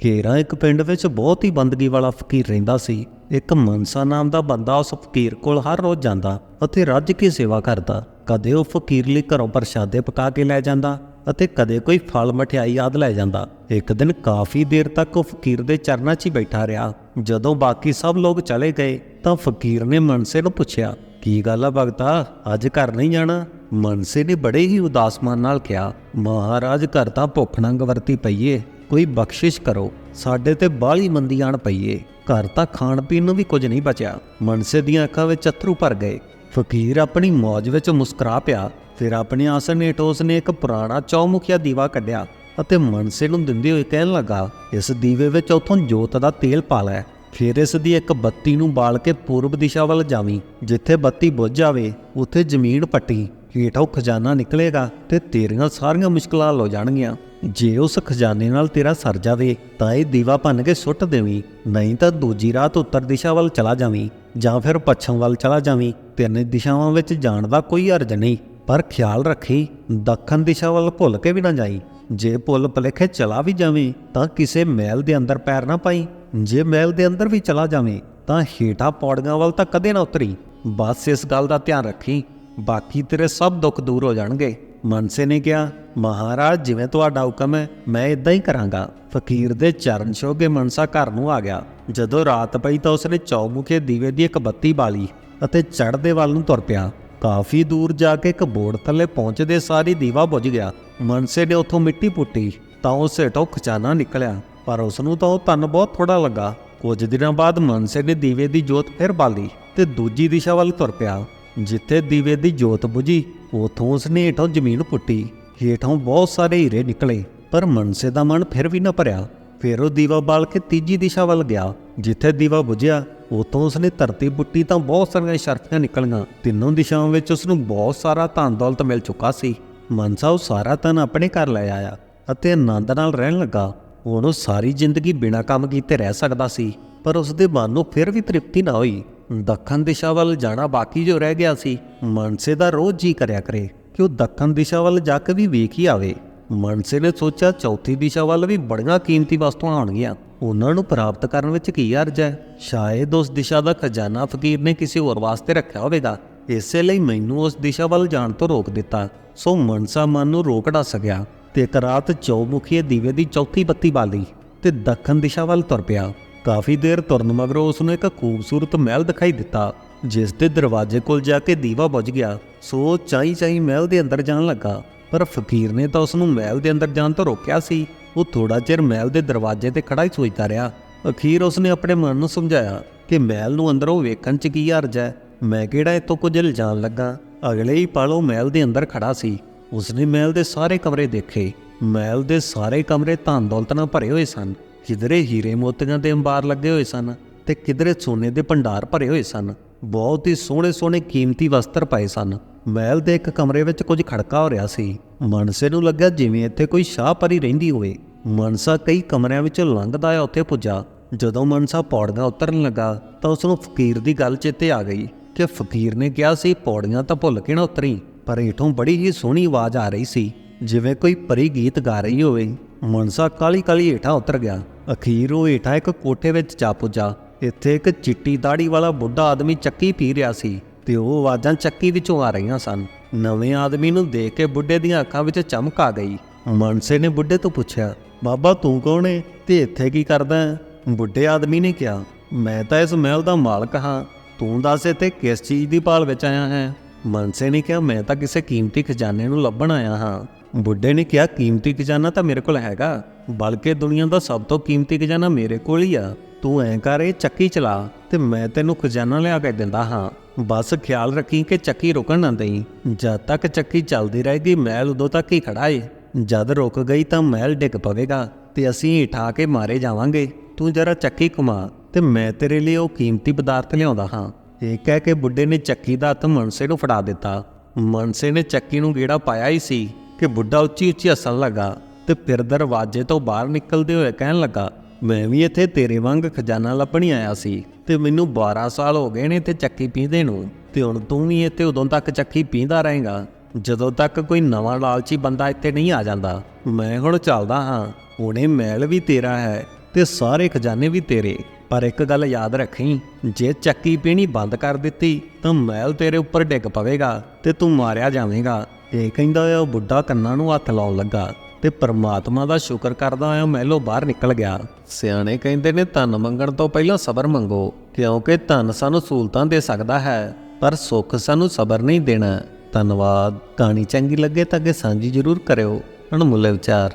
ਘੇਰਾ ਇੱਕ ਪਿੰਡ ਵਿੱਚ ਬਹੁਤ ਹੀ ਬੰਦਗੀ ਵਾਲਾ ਫਕੀਰ ਰਹਿੰਦਾ ਸੀ। ਇੱਕ ਮਨਸਾ ਨਾਮ ਦਾ ਬੰਦਾ ਉਸ ਫਕੀਰ ਕੋਲ ਹਰ ਰੋਜ਼ ਜਾਂਦਾ ਅਤੇ ਰੱਜ ਕੇ ਸੇਵਾ ਕਰਦਾ। ਕਦੇ ਉਹ ਫਕੀਰ ਲਈ ਘਰੋਂ ਪ੍ਰਸ਼ਾਦੇ ਪਕਾ ਕੇ ਲੈ ਜਾਂਦਾ ਅਤੇ ਕਦੇ ਕੋਈ ਫਲ ਮਠਿਆਈ ਆਦ ਲੈ ਜਾਂਦਾ। ਇੱਕ ਦਿਨ ਕਾਫੀ ਦੇਰ ਤੱਕ ਉਹ ਫਕੀਰ ਦੇ ਚਰਨਾਂ 'ਚ ਹੀ ਬੈਠਾ ਰਿਹਾ। ਜਦੋਂ ਬਾਕੀ ਸਭ ਲੋਕ ਚਲੇ ਗਏ ਤਾਂ ਫਕੀਰ ਨੇ ਮਨਸੇ ਨੂੰ ਪੁੱਛਿਆ, ਕੀ ਗੱਲ ਆ ਭਗਤਾ? ਅੱਜ ਘਰ ਨਹੀਂ ਜਾਣਾ? ਮਨਸੇ ਨੇ ਬੜੇ ਹੀ ਉਦਾਸ ਮਨ ਨਾਲ ਕਿਹਾ, ਮਹਾਰਾਜ, ਘਰ ਤਾਂ ਭੁੱਖ ਨੰਗ ਵਰਤੀ ਪਈਏ ਕੋਈ ਬਖਸ਼ਿਸ਼ ਕਰੋ। ਸਾਡੇ ਤੇ ਬਾਹਲੀ ਮੰਦੀ ਆਣ ਪਈਏ ਘਰ ਤਾਂ ਖਾਣ ਪੀਣ ਨੂੰ ਵੀ ਕੁਝ ਨਹੀਂ ਬਚਿਆ। ਮਨਸੇ ਦੀਆਂ ਅੱਖਾਂ ਵਿੱਚ ਅਥਰੂ ਭਰ ਗਏ। ਫਕੀਰ ਆਪਣੀ ਮੌਜ ਵਿੱਚ ਮੁਸਕਰਾ ਪਿਆ। ਫਿਰ ਆਪਣੇ ਆਸਣ ਹੇਠੋਂ ਉਸਨੇ ਇੱਕ ਪੁਰਾਣਾ ਚੌਮੁਖੀਆ ਦੀਵਾ ਕੱਢਿਆ ਅਤੇ ਮਨਸੇ ਨੂੰ ਦਿੰਦੇ ਹੋਏ ਕਹਿਣ ਲੱਗਾ, ਇਸ ਦੀਵੇ ਵਿੱਚ ਉਥੋਂ ਜੋਤ ਦਾ ਤੇਲ ਪਾ ਲੈ। ਫਿਰ ਇਸ ਦੀ ਇੱਕ ਬੱਤੀ ਨੂੰ ਬਾਲ ਕੇ ਪੂਰਬ ਦਿਸ਼ਾ ਵੱਲ ਜਾਵੀਂ। ਜਿੱਥੇ ਬੱਤੀ ਬੁੱਝ ਜਾਵੇ, ਉੱਥੇ ਜ਼ਮੀਨ ਪੱਟੀ। ਹੇਠੋਂ ਖਜ਼ਾਨਾ ਨਿਕਲੇਗਾ ਤੇ ਤੇਰੀਆਂ ਸਾਰੀਆਂ ਮੁਸ਼ਕਲਾਂ ਹੱਲ ਹੋ ਜਾਣਗੀਆਂ। ਜੇ ਉਸ ਖਜ਼ਾਨੇ ਨਾਲ ਤੇਰਾ ਸਰ ਜਾਵੇ, ਤਾਂ ਇਹ ਦੀਵਾ ਭੰਨ ਕੇ ਸੁੱਟ ਦੇਵੀਂ, ਨਹੀਂ ਤਾਂ ਦੂਜੀ ਰਾਤ ਉੱਤਰ ਦਿਸ਼ਾ ਵੱਲ ਚਲਾ ਜਾਵੀਂ, ਜਾਂ ਫਿਰ ਪੱਛਮ ਵੱਲ ਚਲਾ ਜਾਵੀਂ। ਤਿੰਨ ਦਿਸ਼ਾਵਾਂ ਵਿੱਚ ਜਾਣ ਦਾ ਕੋਈ ਅਰਜ਼ ਨਹੀਂ, ਪਰ ਖਿਆਲ ਰੱਖੀ, ਦੱਖਣ ਦਿਸ਼ਾ ਵੱਲ ਭੁੱਲ ਕੇ ਵੀ ਨਾ ਜਾਈ। ਜੇ ਭੁੱਲ ਭੁਲੇਖੇ ਚਲਾ ਵੀ ਜਾਵੇਂ, ਤਾਂ ਕਿਸੇ ਮਹਿਲ ਦੇ ਅੰਦਰ ਪੈਰ ਨਾ ਪਾਈ। ਜੇ ਮਹਿਲ ਦੇ ਅੰਦਰ ਵੀ ਚਲਾ ਜਾਵੇਂ, ਤਾਂ ਹੇਠਾਂ ਪੌੜੀਆਂ ਵੱਲ ਤਾਂ ਕਦੇ ਨਾ ਉਤਰੀ। ਬਸ ਇਸ ਗੱਲ ਦਾ ਧਿਆਨ ਰੱਖੀ, ਬਾਕੀ ਤੇਰੇ ਸਭ ਦੁੱਖ ਦੂਰ ਹੋ ਜਾਣਗੇ। ਮਨਸੇ ਨੇ ਕਿਹਾ, ਮਹਾਰਾਜ, ਜਿਵੇਂ ਤੁਹਾਡਾ ਹੁਕਮ ਹੈ, ਮੈਂ ਇਦਾਂ ਹੀ ਕਰਾਂਗਾ। ਫਕੀਰ ਦੇ ਚਰਨ ਛੋਗੇ ਮਨਸਾ ਘਰ ਨੂੰ ਆ ਗਿਆ। ਜਦੋਂ ਰਾਤ ਪਈ ਤਾਂ ਉਸਨੇ ਚੌਮੁਖੇ ਦੀਵੇ ਦੀ ਇੱਕ ਬੱਤੀ ਬਾਲੀ ਅਤੇ ਚੜ੍ਹਦੇ ਵੱਲ ਨੂੰ ਤੁਰ ਪਿਆ। ਕਾਫੀ ਦੂਰ ਜਾ ਕੇ ਇੱਕ ਬੋੜ ਥੱਲੇ ਪਹੁੰਚਦੇ ਸਾਰੀ ਦੀਵਾ ਬੁਝ ਗਿਆ। ਮਨਸੇ ਨੇ ਉੱਥੋਂ ਮਿੱਟੀ ਪੁੱਟੀ, ਤਾਂ ਉਸ ਹੇਠੋਂ ਖਜ਼ਾਨਾ ਨਿਕਲਿਆ। ਪਰ ਉਸ ਨੂੰ ਤਾਂ ਉਹ ਤਨ ਬਹੁਤ ਥੋੜਾ ਲੱਗਾ। ਕੁਝ ਦਿਨਾਂ ਬਾਅਦ ਮਨਸੇ ਨੇ ਦੀਵੇ ਦੀ ਜੋਤ ਫਿਰ ਬਾਲੀ ਤੇ ਦੂਜੀ ਦਿਸ਼ਾ ਵੱਲ ਤੁਰ ਪਿਆ। ਜਿੱਥੇ ਦੀਵੇ ਦੀ ਜੋਤ ਬੁਝੀ, ਉਥੋਂ ਉਸਨੇ ਹੇਠੋਂ ਜ਼ਮੀਨ ਪੁੱਟੀ। ਹੇਠੋਂ ਬਹੁਤ ਸਾਰੇ ਹੀਰੇ ਨਿਕਲੇ, ਪਰ ਮਨਸੇ ਦਾ ਮਨ ਫਿਰ ਵੀ ਨਾ ਭਰਿਆ। ਫਿਰ ਉਹ ਦੀਵਾ ਬਾਲ ਕੇ ਤੀਜੀ ਦਿਸ਼ਾ ਵੱਲ ਗਿਆ। ਜਿੱਥੇ ਦੀਵਾ ਬੁਝਿਆ ਉਤੋਂ ਉਸਨੇ ਧਰਤੀ ਪੁੱਟੀ ਤਾਂ ਬਹੁਤ ਸਾਰੀਆਂ ਸ਼ਰਫੀਆਂ ਨਿਕਲੀਆਂ। ਤਿੰਨੋਂ ਦਿਸ਼ਾਵਾਂ ਵਿੱਚ ਉਸ ਨੂੰ ਬਹੁਤ ਸਾਰਾ ਧਨ ਦੌਲਤ ਮਿਲ ਚੁੱਕਾ ਸੀ। ਮਨਸਾ ਉਹ ਸਾਰਾ ਧਨ ਆਪਣੇ ਘਰ ਲੈ ਆਇਆ ਅਤੇ ਆਨੰਦ ਨਾਲ ਰਹਿਣ ਲੱਗਾ। ਉਹਨੂੰ ਸਾਰੀ ਜ਼ਿੰਦਗੀ ਬਿਨਾਂ ਕੰਮ ਕੀਤੇ ਰਹਿ ਸਕਦਾ ਸੀ, ਪਰ ਉਸ ਦੇ ਮਨ ਨੂੰ ਫਿਰ ਵੀ ਤ੍ਰਿਪਤੀ ਨਾ ਹੋਈ। ਦੱਖਣ ਦਿਸ਼ਾ ਵੱਲ ਜਾਣਾ ਬਾਕੀ ਜੋ ਰਹਿ ਗਿਆ ਸੀ, ਮਨਸੇ ਦਾ ਰੋਜ਼ ਜੀ ਕਰਿਆ ਕਰੇ, ਕਿ ਉਹ ਦੱਖਣ ਦਿਸ਼ਾ ਵੱਲ ਜਾ ਕੇ ਵੀ ਵੇਖ ਹੀ ਆਵੇ। ਮਨਸੇ ਨੇ ਸੋਚਿਆ ਚੌਥੀ ਦਿਸ਼ਾ ਵੱਲ ਵੀ ਬੜੀਆਂ ਕੀਮਤੀ ਵਸਤੂਆਂ ਆਉਣਗੀਆਂ। ਉਹਨਾਂ ਨੂੰ ਪ੍ਰਾਪਤ ਕਰਨ ਵਿੱਚ ਕੀ ਅਰਜ਼ ਹੈ? ਸ਼ਾਇਦ ਉਸ ਦਿਸ਼ਾ ਦਾ ਖਜ਼ਾਨਾ ਫਕੀਰ ਨੇ ਕਿਸੇ ਹੋਰ ਵਾਸਤੇ ਰੱਖਿਆ ਹੋਵੇਗਾ। ਇਸੇ ਲਈ ਮੈਨੂੰ ਉਸ ਦਿਸ਼ਾ ਵੱਲ ਜਾਣ ਤੋਂ ਰੋਕ ਦਿੱਤਾ। ਸੋ ਮਨਸਾ ਮਨ ਨੂੰ ਰੋਕ ਨਾ ਸਕਿਆ ਤੇ ਇੱਕ ਰਾਤ ਚੌਮੁਖੀ ਦੀਵੇ ਦੀ ਚੌਥੀ ਬੱਤੀ ਬਾਲੀ ਤੇ ਦੱਖਣ ਦਿਸ਼ਾ ਵੱਲ ਤੁਰ ਪਿਆ। ਕਾਫੀ ਦੇਰ ਤੁਰਨ ਮਗਰੋਂ ਉਸ ਨੂੰ ਇੱਕ ਖੂਬਸੂਰਤ ਮਹਿਲ ਦਿਖਾਈ ਦਿੱਤਾ, ਜਿਸ ਦੇ ਦਰਵਾਜ਼ੇ ਕੋਲ ਜਾ ਕੇ ਦੀਵਾ ਬੁਝ ਗਿਆ। ਸੋ ਚਾਈ ਚਾਈ ਮਹਿਲ ਦੇ ਅੰਦਰ ਜਾਣ ਲੱਗਾ, ਪਰ ਫਕੀਰ ਨੇ ਤਾਂ ਉਸ ਨੂੰ ਮਹਿਲ ਦੇ ਅੰਦਰ ਜਾਣ ਤੋਂ ਰੋਕਿਆ ਸੀ। ਉਹ ਥੋੜਾ ਚਿਰ ਮਹਿਲ ਦੇ ਦਰਵਾਜ਼ੇ ਤੇ ਖੜਾ ਹੀ ਸੋਚਦਾ ਰਿਹਾ। ਅਖੀਰ ਉਸਨੇ ਆਪਣੇ ਮਨ ਨੂੰ ਸਮਝਾਇਆ ਕਿ ਮਹਿਲ ਨੂੰ ਅੰਦਰੋਂ ਵੇਖਣ 'ਚ ਕੀ ਹਰਜ ਹੈ। ਮੈਂ ਕਿਹੜਾ ਇਤੋਂ ਕੁਝ ਲਿਜਾਣ ਲੱਗਾ? ਅਗਲੇ ਹੀ ਪਲ ਉਹ ਮਹਿਲ ਦੇ ਅੰਦਰ ਖੜਾ ਸੀ। ਉਸਨੇ ਮਹਿਲ ਦੇ ਸਾਰੇ ਕਮਰੇ ਦੇਖੇ। ਮਹਿਲ ਦੇ ਸਾਰੇ ਕਮਰੇ ਧਨ ਦੌਲਤ ਨਾਲ ਭਰੇ ਹੋਏ ਸਨ। ਕਿਧਰੇ ਹੀਰੇ ਮੋਤੀਆਂ ਦੇ ਅੰਬਾਰ ਲੱਗੇ ਹੋਏ ਸਨ ਤੇ ਕਿਧਰੇ ਸੋਨੇ ਦੇ ਭੰਡਾਰ ਭਰੇ ਹੋਏ ਸਨ। ਬਹੁਤ ਹੀ ਸੋਹਣੇ ਸੋਹਣੇ ਕੀਮਤੀ ਵਸਤਰ ਪਾਏ ਸਨ। ਮਹਿਲ ਦੇ ਇੱਕ ਕਮਰੇ ਵਿੱਚ ਕੁਝ ਖੜਕਾ ਹੋ ਰਿਹਾ ਸੀ। ਮਨਸੇ ਨੂੰ ਲੱਗਾ ਜਿਵੇਂ ਇੱਥੇ ਕੋਈ ਸ਼ਾਹ ਪਰੀ ਰਹਿੰਦੀ ਹੋਵੇ। ਮਨਸਾ ਕਈ ਕਮਰਿਆਂ ਵਿੱਚੋਂ ਲੰਘਦਾ ਆ ਉੱਥੇ ਪੁੱਜਾ। ਜਦੋਂ ਮਨਸਾ ਪੌੜੀਆਂ ਉਤਰਨ ਲੱਗਾ ਤਾਂ ਉਸ ਨੂੰ ਫਕੀਰ ਦੀ ਗੱਲ ਚੇਤੇ ਆ ਗਈ ਕਿ ਫਕੀਰ ਨੇ ਕਿਹਾ ਸੀ, ਪੌੜੀਆਂ ਤਾਂ ਭੁੱਲ ਕੇ ਨਾ ਉਤਰੀ, ਪਰ ਹੇਠੋਂ ਬੜੀ ਹੀ ਸੋਹਣੀ ਆਵਾਜ਼ ਆ ਰਹੀ ਸੀ। ਜਿਵੇਂ ਕੋਈ ਪਰੀ ਗੀਤ ਗਾ ਰਹੀ ਹੋਵੇ। ਮਨਸਾ ਕਾਲੀ ਕਾਲੀ ਹੇਠਾਂ ਉਤਰ ਗਿਆ। ਅਖੀਰ ਉਹ ਹੇਠਾਂ ਇੱਕ ਕੋਠੇ ਵਿੱਚ ਜਾ ਪੁੱਜਾ। ਇੱਥੇ ਇੱਕ ਚਿੱਟੀ ਦਾੜੀ ਵਾਲਾ ਬੁੱਢਾ ਆਦਮੀ ਚੱਕੀ ਪੀ ਰਿਹਾ ਸੀ ਤੇ ਉਹ ਆਵਾਜ਼ਾਂ ਚੱਕੀ ਵਿੱਚੋਂ ਆ ਰਹੀਆਂ ਸਨ। ਨਵੇਂ ਆਦਮੀ ਨੂੰ ਦੇਖ ਕੇ ਬੁੱਢੇ ਦੀਆਂ ਅੱਖਾਂ ਵਿੱਚ ਚਮਕ ਆ ਗਈ। ਮਨਸੇ ਨੇ ਬੁੱਢੇ ਤੋਂ ਪੁੱਛਿਆ, ਬਾਬਾ, ਤੂੰ ਕੌਣ ਏ ਤੇ ਇੱਥੇ ਕੀ ਕਰਦਾ ਬੁੱਢੇ ਆਦਮੀ ਨੇ ਕਿਹਾ, ਮੈਂ ਤਾਂ ਇਸ ਮਹਿਲ ਦਾ ਮਾਲਕ ਹਾਂ। ਤੂੰ ਦੱਸ ਇੱਥੇ ਕਿਸ ਚੀਜ਼ ਦੀ ਭਾਲ ਵਿੱਚ ਆਇਆ ਹੈ? ਮਨਸੇ ਨੇ ਕਿਹਾ, ਮੈਂ ਤਾਂ ਕਿਸੇ ਕੀਮਤੀ ਖਜ਼ਾਨੇ ਨੂੰ ਲੱਭਣ ਆਇਆ ਹਾਂ। ਬੁੱਢੇ ਨੇ ਕਿਹਾ, ਕੀਮਤੀ ਖਜ਼ਾਨਾ ਤਾਂ ਮੇਰੇ ਕੋਲ ਹੈਗਾ, ਬਲਕਿ ਦੁਨੀਆ ਦਾ ਸਭ ਤੋਂ ਕੀਮਤੀ ਖਜ਼ਾਨਾ ਮੇਰੇ ਕੋਲ ਹੀ ਆ। ਤੂੰ ਐਂ ਕਰ, ਇਹ ਚੱਕੀ ਚਲਾ ਤੇ ਮੈਂ ਤੈਨੂੰ ਖਜ਼ਾਨਾ ਲਿਆ ਕੇ ਦਿੰਦਾ ਹਾਂ। ਬਸ ਖਿਆਲ ਰੱਖੀ ਕਿ ਚੱਕੀ ਰੁਕਣ ਨਾ ਦੇਈ। ਜਦ ਤੱਕ ਚੱਕੀ ਚੱਲਦੀ ਰਹੇਗੀ, ਮਹਿਲ ਉਦੋਂ ਤੱਕ ਹੀ ਖੜਾ ਏ। ਜਦ ਰੁਕ ਗਈ ਤਾਂ ਮਹਿਲ ਡਿੱਗ ਪਵੇਗਾ ਤੇ ਅਸੀਂ ਉਠਾ ਕੇ ਮਾਰੇ ਜਾਵਾਂਗੇ। ਤੂੰ ਜਰਾ ਚੱਕੀ ਘੁਮਾ ਤੇ ਮੈਂ ਤੇਰੇ ਲਈ ਉਹ ਕੀਮਤੀ ਪਦਾਰਥ ਲਿਆਉਂਦਾ ਹਾਂ। ਇਹ ਕਹਿ ਕੇ ਬੁੱਢੇ ਨੇ ਚੱਕੀ ਦਾ ਹੱਥ ਮਨਸੇ ਨੂੰ ਫੜਾ ਦਿੱਤਾ। ਮਨਸੇ ਨੇ ਚੱਕੀ ਨੂੰ ਗੇੜਾ ਪਾਇਆ ਹੀ ਸੀ ਕਿ ਬੁੱਢਾ ਉੱਚੀ ਉੱਚੀ ਹੱਸਣ ਲੱਗਾ ਤੇ ਫਿਰ ਦਰਵਾਜ਼ੇ ਤੋਂ ਬਾਹਰ ਨਿਕਲਦੇ ਹੋਏ ਕਹਿਣ ਲੱਗਾ, ਮੈਂ ਵੀ ਇੱਥੇ ਤੇਰੇ ਵਾਂਗ ਖਜ਼ਾਨਾ ਲੱਭਣੀ ਆਇਆ ਸੀ ਤੇ ਮੈਨੂੰ 12 ਸਾਲ ਹੋ ਗਏ ਨੇ ਤੇ ਚੱਕੀ ਪੀਂਦੇ ਨੂੰ ਤੇ ਹੁਣ ਤੂੰ ਵੀ ਇੱਥੇ ਉਦੋਂ ਤੱਕ ਚੱਕੀ ਪੀਂਦਾ ਰਹੇਗਾ। ਜਦੋਂ ਤੱਕ ਕੋਈ ਨਵਾਂ ਲਾਲਚੀ ਬੰਦਾ ਇੱਥੇ ਨਹੀਂ ਆ ਜਾਂਦਾ, ਮੈਂ ਹੁਣ ਚੱਲਦਾ ਹਾਂ। ਹੁਣੇ ਮਹਿਲ ਵੀ ਤੇਰਾ ਹੈ ਤੇ ਸਾਰੇ ਖਜ਼ਾਨੇ ਵੀ ਤੇਰੇ। ਪਰ ਇੱਕ ਗੱਲ ਯਾਦ ਰੱਖੀ, ਜੇ ਚੱਕੀ ਪੀਣੀ ਬੰਦ ਕਰ ਦਿੱਤੀ, ਤਾਂ ਮਹਿਲ ਤੇਰੇ ਉੱਪਰ ਡਿੱਗ ਪਵੇਗਾ ਤੇ ਤੂੰ ਮਾਰਿਆ ਜਾਵੇਂਗਾ। ਇਹ ਕਹਿੰਦਾ ਹੋਇਆ ਉਹ ਬੁੱਢਾ ਕੰਨਾਂ ਨੂੰ ਹੱਥ ਲਾਉਣ ਲੱਗਾ ਤੇ ਪਰਮਾਤਮਾ ਦਾ ਸ਼ੁਕਰ ਕਰਦਾ ਹੋਇਆ ਮਹਿਲੋਂ ਬਾਹਰ ਨਿਕਲ ਗਿਆ। ਸਿਆਣੇ ਕਹਿੰਦੇ ਨੇ, ਧਨ ਮੰਗਣ ਤੋਂ ਪਹਿਲਾਂ ਸਬਰ ਮੰਗੋ, ਕਿਉਂਕਿ ਧਨ ਸਾਨੂੰ ਸਹੂਲਤਾਂ ਦੇ ਸਕਦਾ ਹੈ, ਪਰ ਸੁੱਖ ਸਾਨੂੰ ਸਬਰ ਨਹੀਂ ਦੇਣਾ। ਧੰਨਵਾਦ। ਕਹਾਣੀ ਚੰਗੀ ਲੱਗੇ ਤਾਂ ਅੱਗੇ ਸਾਂਝੀ ਜ਼ਰੂਰ ਕਰਿਓ। ਅਣਮੁੱਲੇ ਵਿਚਾਰ।